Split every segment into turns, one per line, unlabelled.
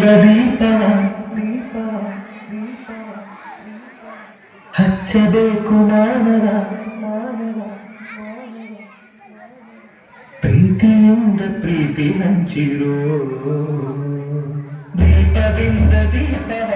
ದೀಪವ ದೀಪವ ದೀಪವ ಹಚ್ಚಬೇಕು ಮಾನವ ಮಾನವ ಪ್ರೀತಿಯಿಂದ ಪ್ರೀತಿ ಹಂಚಿರೋ. ದೀಪದಿಂದ ದೀಪವ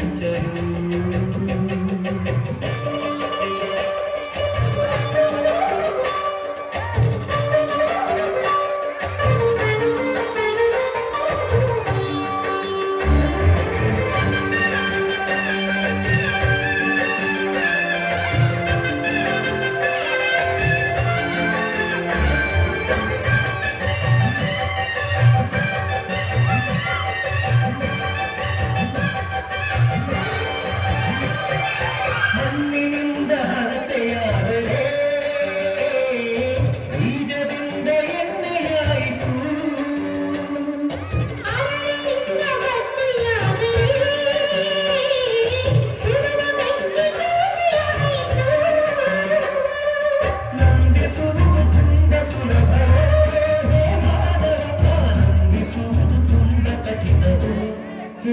चलूं ఈ